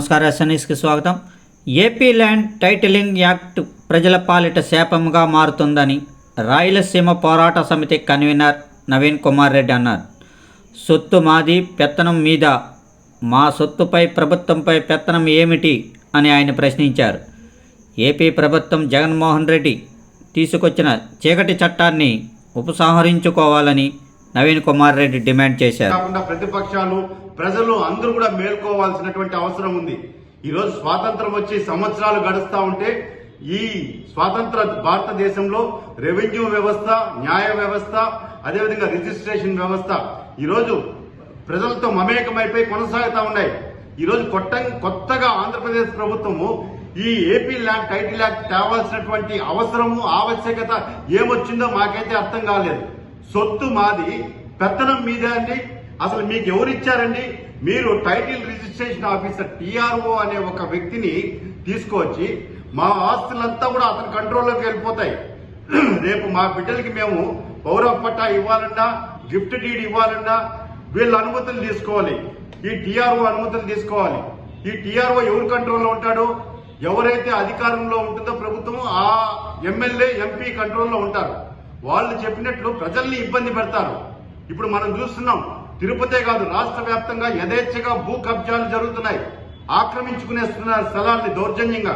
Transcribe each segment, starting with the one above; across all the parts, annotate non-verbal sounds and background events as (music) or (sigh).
నమస్కారం ఎస్ఎన్ఎస్కి స్వాగతం. AP land titling act ప్రజల పాలిట శాపంగా మారుతుందని రాయలసీమ పోరాట సమితి కన్వీనర్ నవీన్ కుమార్ రెడ్డి అన్నారు. సొత్తు మాది పెత్తనం మీద? మా సొత్తుపై ప్రభుత్వంపై పెత్తనం ఏమిటి అని ఆయన ప్రశ్నించారు. ఏపీ ప్రభుత్వం జగన్మోహన్ రెడ్డి తీసుకొచ్చిన చీకటి చట్టాన్ని ఉపసంహరించుకోవాలని నవీన్ కుమార్ రెడ్డి డిమాండ్ చేశారు. కాకుండా ప్రతిపక్షాలు ప్రజలు అందరూ కూడా మేల్కోవాల్సినటువంటి అవసరం ఉంది. ఈరోజు స్వాతంత్రం వచ్చి సంవత్సరాలు గడుస్తా ఉంటే ఈ స్వాతంత్ర భారతదేశంలో రెవెన్యూ వ్యవస్థ న్యాయ వ్యవస్థ అదేవిధంగా రిజిస్ట్రేషన్ వ్యవస్థ ఈరోజు ప్రజలతో మమేకమైపోయి కొనసాగుతా ఉన్నాయి. ఈరోజు రోజు కొత్త కొత్తగా ఆంధ్రప్రదేశ్ ప్రభుత్వము ఈ ఏపీ ల్యాండ్ టైటిల్ యాక్ట్ తేవాల్సినటువంటి అవసరము ఆవశ్యకత ఏమొచ్చిందో మాకైతే అర్థం కాలేదు. సొత్తు మాది పెత్తనం మీదే అండి. అసలు మీకు ఎవరు ఇచ్చారండి? మీరు టైటిల్ రిజిస్ట్రేషన్ ఆఫీసర్ టిఆర్ఓ అనే ఒక వ్యక్తిని తీసుకొచ్చి మా ఆస్తులంతా కూడా అతని కంట్రోల్లోకి వెళ్ళిపోతాయి. (clears throat) రేపు మా బిడ్డలకి మేము పౌర పట్టా ఇవ్వాలన్నా గిఫ్ట్ డీడ్ ఇవ్వాలన్నా వీళ్ళ అనుమతులు తీసుకోవాలి. ఈ టిఆర్ఓ అనుమతులు తీసుకోవాలి. ఈ టిఆర్ఓ ఎవరి కంట్రోల్లో ఉంటాడు? ఎవరైతే అధికారంలో ఉంటుందో ప్రభుత్వం ఆ ఎమ్మెల్యే ఎంపీ కంట్రోల్లో ఉంటారు. వాళ్ళు చెప్పినట్లు ప్రజల్ని ఇబ్బంది పెడతారు. ఇప్పుడు మనం చూస్తున్నాం తిరుపతే కాదు రాష్ట్ర వ్యాప్తంగా యథేచ్ఛగా భూ కబ్జాలు జరుగుతున్నాయి. ఆక్రమించుకునేస్తున్నారు స్థలాల్ని దౌర్జన్యంగా.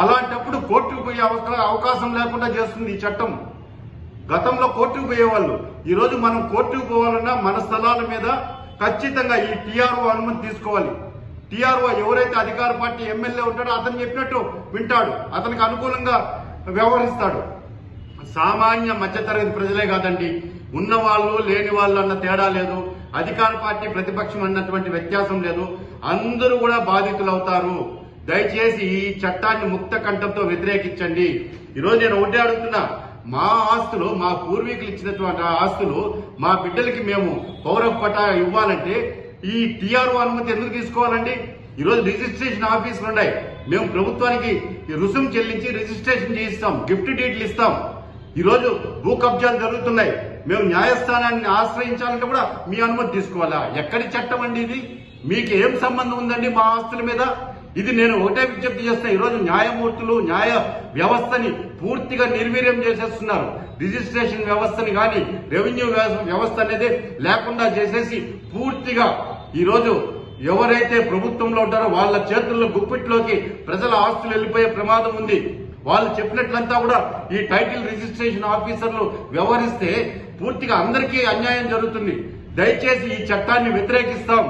అలాంటప్పుడు కోర్టుకు పోయే అవకాశం లేకుండా చేస్తుంది ఈ చట్టం. గతంలో కోర్టుకు పోయేవాళ్ళు. ఈ రోజు మనం కోర్టుకు పోవాలన్నా మన స్థలాల మీద ఖచ్చితంగా ఈ టీఆర్ఓ అనుమతి తీసుకోవాలి. టీఆర్ఓ ఎవరైతే అధికార పార్టీ ఎమ్మెల్యే ఉంటాడో అతను చెప్పినట్టు వింటాడు. అతనికి అనుకూలంగా వ్యవహరిస్తాడు. సామాన్య మధ్యతరగతి ప్రజలే కాదండి. ఉన్న వాళ్ళు లేని వాళ్ళు అన్న తేడా లేదు. అధికార పార్టీ ప్రతిపక్షం అన్నటువంటి వ్యత్యాసం లేదు. అందరూ కూడా బాధితులు అవుతారు దయచేసి ఈ చట్టాన్ని ముక్త కంఠంతో వ్యతిరేకించండి. ఈరోజు నేను ఒకటే అడుగుతున్నా. మా ఆస్తులు మా పూర్వీకులు ఇచ్చినటువంటి ఆస్తులు మా బిడ్డలకి మేము పౌర పటా ఇవ్వాలంటే ఈ టీఆర్ఓ అనుమతి ఎందుకు తీసుకోవాలండి? ఈరోజు రిజిస్ట్రేషన్ ఆఫీసులు ఉన్నాయి మేము ప్రభుత్వానికి రుసుం చెల్లించి రిజిస్ట్రేషన్ చేయిస్తాం. గిఫ్ట్ డీట్లు ఇస్తాం. ఈరోజు భూ కబ్జాలు జరుగుతున్నాయి. మేము న్యాయస్థానాన్ని ఆశ్రయించాలంటే కూడా మీ అనుమతి తీసుకోవాలా? ఎక్కడి చట్టం అండి ఇది? మీకు ఏం సంబంధం ఉందండి మా ఆస్తుల మీద? ఇది నేను ఒకటే విజ్ఞప్తి చేస్తున్నా. ఈ రోజు న్యాయమూర్తులు న్యాయ వ్యవస్థని పూర్తిగా నిర్వీర్యం చేసేస్తున్నారు. రిజిస్ట్రేషన్ వ్యవస్థని కానీ రెవెన్యూ వ్యవస్థ అనేది లేకుండా చేసేసి పూర్తిగా ఈరోజు ఎవరైతే ప్రభుత్వంలో ఉంటారో వాళ్ళ చేతుల్లో గుప్పిట్లోకి ప్రజల ఆస్తులు వెళ్ళిపోయే ప్రమాదం ఉంది. వాళ్ళు చెప్పినట్లంతా కూడా ఈ టైటిల్ రిజిస్ట్రేషన్ ఆఫీసర్లు వ్యవహరిస్తే పూర్తిగా అందరికీ అన్యాయం జరుగుతుంది. దయచేసి ఈ చట్టాన్ని వ్యతిరేకిస్తాం.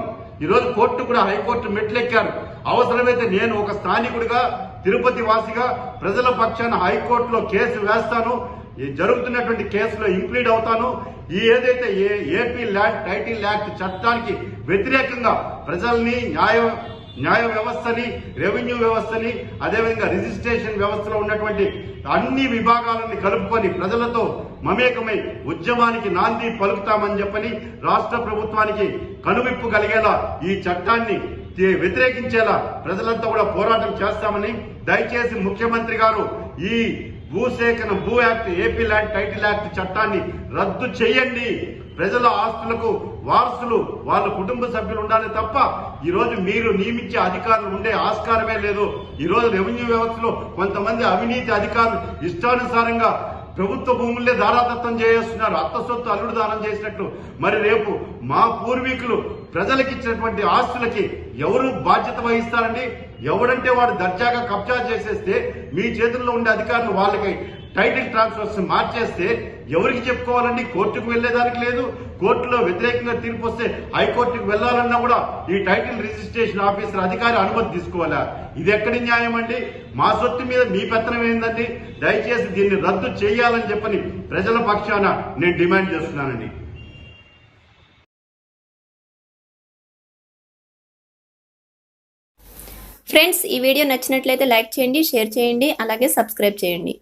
ఈ రోజు కోర్టు కూడా హైకోర్టు మెట్లెక్కారు. అవసరమైతే నేను ఒక స్థానికుడిగా తిరుపతి వాసిగా ప్రజల పక్షాన హైకోర్టులో కేసు వేస్తాను. ఈ జరుగుతున్నటువంటి కేసులో ఇంప్లీడ్ అవుతాను. ఈ ఏదైతే A AP land title act చట్టానికి వ్యతిరేకంగా ప్రజల్ని న్యాయ న్యాయ వ్యవస్థని రెవెన్యూ వ్యవస్థని అదేవిధంగా రిజిస్ట్రేషన్ వ్యవస్థలో ఉన్నటువంటి అన్ని విభాగాలని కలుపుకొని ప్రజలతో మమేకమై ఉద్యమానికి నాంది పలుకుతామని చెప్పని రాష్ట్ర ప్రభుత్వానికి కనువిప్పు కలిగేలా ఈ చట్టాన్ని వ్యతిరేకించేలా ప్రజలంతా కూడా పోరాటం చేస్తామని దయచేసి ముఖ్యమంత్రి గారు ఈ భూసేకరణ భూ act AP land title act చట్టాన్ని రద్దు చేయండి ప్రజల ఆస్తులకు వారసులు వాళ్ళ కుటుంబ సభ్యులు ఉండాలి తప్ప ఈ రోజు మీరు నియమించే అధికారులు ఉండే ఆస్కారమే లేదు. ఈ రోజు రెవెన్యూ వ్యవస్థలో కొంతమంది అవినీతి అధికారులు ఇష్టానుసారంగా ప్రభుత్వ భూములే దారాదత్తం చేస్తున్నారు. అత్త సొత్తు అల్లుడు దానం చేసినట్లు మరి రేపు మా పూర్వీకులు ప్రజలకు ఇచ్చినటువంటి ఆస్తులకి ఎవరు బాధ్యత వహిస్తారండి? ఎవడంటే వాడు దర్జాగా కబ్జా చేసేస్తే మీ చేతుల్లో ఉండే అధికారులు వాళ్ళకి టైటిల్ ట్రాన్స్ఫర్స్ మార్చేస్తే ఎవరికి చెప్పుకోవాలండి కోర్టుకు వెళ్ళేదానికి లేదు కోర్టులో వ్యతిరేకంగా తీర్పు వస్తే హైకోర్టుకు వెళ్ళాలన్నా కూడా ఈ టైటిల్ రిజిస్ట్రేషన్ ఆఫీసర్ అధికారి అనుమతి తీసుకోవాలా? ఇది ఎక్కడి న్యాయం అండి? మా సొత్తు మీద మీ పెత్తనం ఏందండి? దయచేసి దీన్ని రద్దు చేయాలని చెప్పని ప్రజల పక్షాన నేను డిమాండ్ చేస్తున్నానండి. ఫ్రెండ్స్ ఈ వీడియో నచ్చినట్లయితే లైక్ చేయండి షేర్ చేయండి అలాగే సబ్స్క్రైబ్ చేయండి.